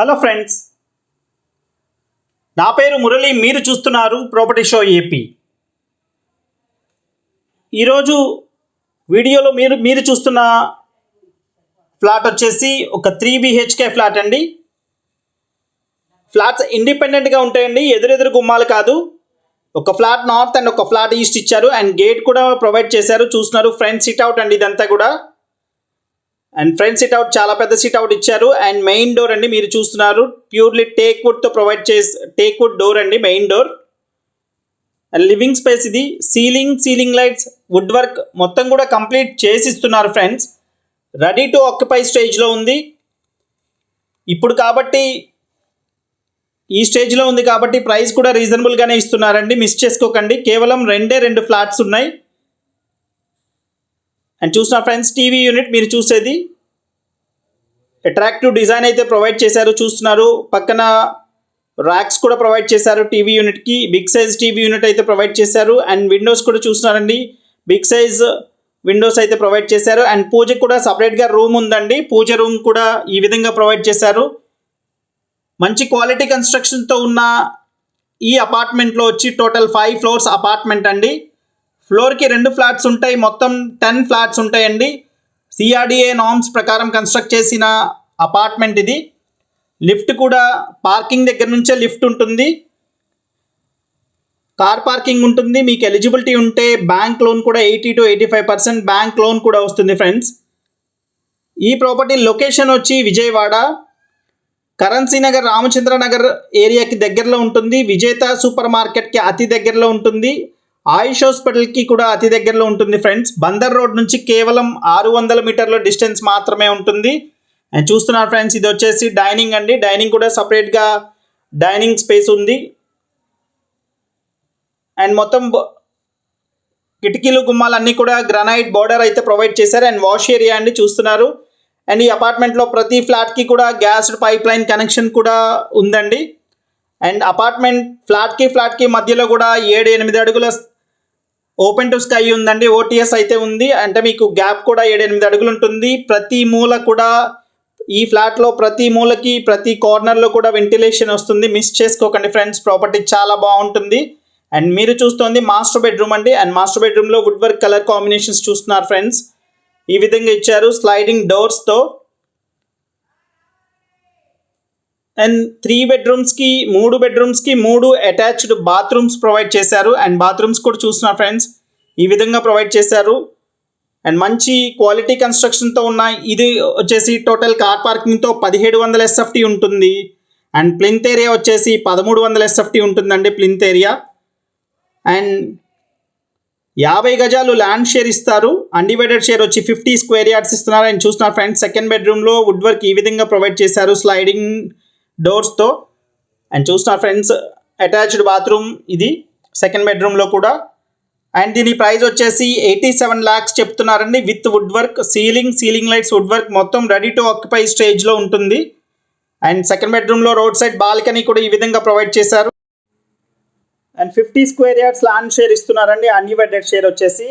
Hello friends. నా పేరు మురళి మీరు చూస్తున్నారు ప్రాపర్టీ షో ఏపీ ఈరోజు వీడియోలో మీరు మీరు చూస్తున్న ఫ్లాట్ వచ్చేసి ఒక త్రీ బిహెచ్కే ఫ్లాట్ అండి. ఫ్లాట్స్ ఇండిపెండెంట్గా ఉంటాయండి ఎదురెదురు గుమ్మాలు కాదు. ఒక ఫ్లాట్ నార్త్ అండ్ ఒక ఫ్లాట్ ఈస్ట్ ఇచ్చారు అండ్ గేట్ కూడా ప్రొవైడ్ చేశారు. చూస్తున్నారు ఫ్రంట్ సిట్ అవుట్ అండి ఇదంతా కూడా. అండ్ ఫ్రంట్ సిట్ అవుట్ చాలా పెద్ద సిట్ అవుట్ ఇచ్చారు. అండ్ మెయిన్ డోర్ అండి మీరు చూస్తున్నారు. ప్యూర్లీ టేక్ వుడ్తో ప్రొవైడ్ చేసి టేక్ వుడ్ డోర్ అండి main door and living space ఇది. Ceiling ceiling lights wood work మొత్తం కూడా కంప్లీట్ చేసి ఇస్తున్నారు ఫ్రెండ్స్ రెడీ టు ఆక్యుపై స్టేజ్లో ఉంది. ఇప్పుడు కాబట్టి ఈ స్టేజ్లో ఉంది కాబట్టి ప్రైస్ కూడా రీజనబుల్గానే ఇస్తున్నారండి. మిస్ చేసుకోకండి. కేవలం రెండే రెండు ఫ్లాట్స్ ఉన్నాయి. అండ్ చూసిన ఫ్రెండ్స్ టీవీ యూనిట్ మీరు చూసేది. అట్రాక్టివ్ డిజైన్ అయితే ప్రొవైడ్ చేశారు చూస్తున్నారు. పక్కన ర్యాక్స్ కూడా ప్రొవైడ్ చేశారు టీవీ యూనిట్కి బిగ్ సైజ్ టీవీ యూనిట్ అయితే ప్రొవైడ్ చేశారు. అండ్ విండోస్ కూడా చూస్తున్నారండి. బిగ్ సైజ్ విండోస్ అయితే ప్రొవైడ్ చేశారు. అండ్ పూజ కూడా సపరేట్గా రూమ్ ఉందండి. పూజ రూమ్ కూడా ఈ విధంగా ప్రొవైడ్ చేశారు. మంచి క్వాలిటీ కన్స్ట్రక్షన్తో ఉన్న ఈ అపార్ట్మెంట్లో వచ్చి టోటల్ ఫైవ్ ఫ్లోర్స్ అపార్ట్మెంట్ అండి. ఫ్లోర్కి రెండు ఫ్లాట్స్ ఉంటాయి. మొత్తం టెన్ ఫ్లాట్స్ ఉంటాయండి. సిఆర్డిఏ నామ్స్ ప్రకారం కన్స్ట్రక్ట్ చేసిన అపార్ట్మెంట్ ఇది. లిఫ్ట్ కూడా పార్కింగ్ దగ్గర నుంచే లిఫ్ట్ ఉంటుంది. కార్ పార్కింగ్ ఉంటుంది. మీకు ఎలిజిబిలిటీ ఉంటే బ్యాంక్ లోన్ కూడా eighty to eighty five percent bank loan కూడా వస్తుంది ఫ్రెండ్స్ ఈ ప్రాపర్టీ లొకేషన్ వచ్చి విజయవాడ. కరెన్సీ నగర్ రామచంద్ర నగర్ ఏరియాకి దగ్గరలో ఉంటుంది. విజేత సూపర్ మార్కెట్కి అతి దగ్గరలో ఉంటుంది. ఆయుష్ హాస్పిటల్కి కూడా అతి దగ్గరలో ఉంటుంది ఫ్రెండ్స్. బందర్ రోడ్ నుంచి కేవలం ఆరు వందల మీటర్ల డిస్టెన్స్ మాత్రమే ఉంటుంది. అండ్ చూస్తున్నారు ఫ్రెండ్స్ ఇది వచ్చేసి డైనింగ్ అండి. డైనింగ్ కూడా సపరేట్గా డైనింగ్ స్పేస్ ఉంది. అండ్ మొత్తం కిటికీలు గుమ్మాలు అన్నీ కూడా గ్రనైట్ బార్డర్ అయితే ప్రొవైడ్ చేశారు. అండ్ వాష్ ఏరియా అండి చూస్తున్నారు. అండ్ ఈ అపార్ట్మెంట్లో ప్రతి ఫ్లాట్కి కూడా గ్యాస్ పైప్ లైన్ కనెక్షన్ కూడా ఉందండి. అండ్ అపార్ట్మెంట్ ఫ్లాట్కి ఫ్లాట్కి మధ్యలో కూడా ఏడు ఎనిమిది అడుగుల ఓపెన్ టు స్కై ఉందండి ఓటీఎస్ అయితే ఉంది. అంటే మీకు గ్యాప్ కూడా ఏడు ఎనిమిది అడుగులు ఉంటుంది. ప్రతి మూల కూడా ఈ ఫ్లాట్లో ప్రతి మూలకి ప్రతి కార్నర్లో కూడా వెంటిలేషన్ వస్తుంది. మిస్ చేసుకోకండి ఫ్రెండ్స్ ప్రాపర్టీ చాలా బాగుంటుంది. అండ్ మీరు చూస్తోంది మాస్టర్ బెడ్రూమ్ అండి. అండ్ మాస్టర్ బెడ్రూమ్లో వుడ్ వర్క్ కలర్ కాంబినేషన్స్ చూస్తున్నారు ఫ్రెండ్స్ ఈ విధంగా ఇచ్చారు స్లైడింగ్ డోర్స్తో అండ్ త్రీ బెడ్రూమ్స్కి మూడు బెడ్రూమ్స్కి మూడు అటాచ్డ్ బాత్రూమ్స్ ప్రొవైడ్ చేశారు. అండ్ బాత్రూమ్స్ కూడా చూసిన ఫ్రెండ్స్ ఈ విధంగా ప్రొవైడ్ చేశారు. అండ్ మంచి క్వాలిటీ కన్స్ట్రక్షన్తో ఉన్న ఇది వచ్చేసి టోటల్ కార్ పార్కింగ్తో పదిహేడు వందల ఎస్ఎఫ్టీ ఉంటుంది. అండ్ ప్లింత్ ఏరియా వచ్చేసి పదమూడు వందల ఎస్ఎఫ్టీ ఉంటుందండి ప్లింత్ ఏరియా అండ్ యాభై గజాలు ల్యాండ్ షేర్ ఇస్తారు. అన్డివైడెడ్ షేర్ వచ్చి ఫిఫ్టీ స్క్వేర్ యార్డ్స్ ఇస్తున్నారు. అండ్ చూస్తున్నారు ఫ్రెండ్స్ సెకండ్ బెడ్రూమ్లో వుడ్ వర్క్ ఈ విధంగా ప్రొవైడ్ చేశారు. స్లైడింగ్ డోర్స్తో అండ్ చూస్తున్నారు ఫ్రెండ్స్ అటాచ్డ్ బాత్రూమ్ ఇది. సెకండ్ బెడ్రూమ్లో కూడా. అండ్ దీని ప్రైస్ వచ్చేసి ఎయిటీ సెవెన్ ల్యాక్స్ చెప్తున్నారండి. With wood work ceiling ceiling lights wood work మొత్తం రెడీ టు ఆక్యుపై స్టేజ్లో ఉంటుంది అండ్ సెకండ్ బెడ్రూమ్లో రోడ్ సైడ్ బాల్కనీ కూడా ఈ విధంగా ప్రొవైడ్ చేశారు. And fifty square yards land share ఇస్తున్నారండి. అన్డివైడెడ్ షేర్ వచ్చేసి.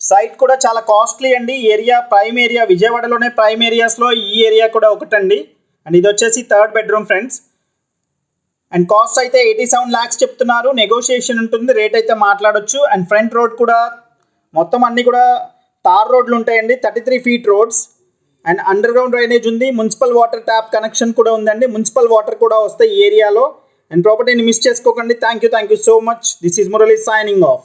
సైట్ కూడా చాలా కాస్ట్లీ అండి. ఏరియా ప్రైమ్ ఏరియా విజయవాడలోనే ప్రైమ్ ఏరియాస్లో ఈ ఏరియా కూడా ఒకటండి. అండ్ ఇది వచ్చేసి third bedroom friends and cost అయితే ఎయిటీ సెవెన్ ల్యాక్స్ చెప్తున్నారు. నెగోషియేషన్ ఉంటుంది రేట్ అయితే మాట్లాడొచ్చు. అండ్ ఫ్రంట్ రోడ్ కూడా మొత్తం అన్నీ కూడా తార్ రోడ్లు ఉంటాయండి thirty three feet roads and underground drainage ఉంది మున్సిపల్ వాటర్ ట్యాప్ కనెక్షన్ కూడా ఉందండి. మున్సిపల్ వాటర్ కూడా వస్తాయి ఈ ఏరియాలో అండ్ ప్రాపర్టీని మిస్ చేసుకోకండి. Thank you thank you so much this is Murali signing off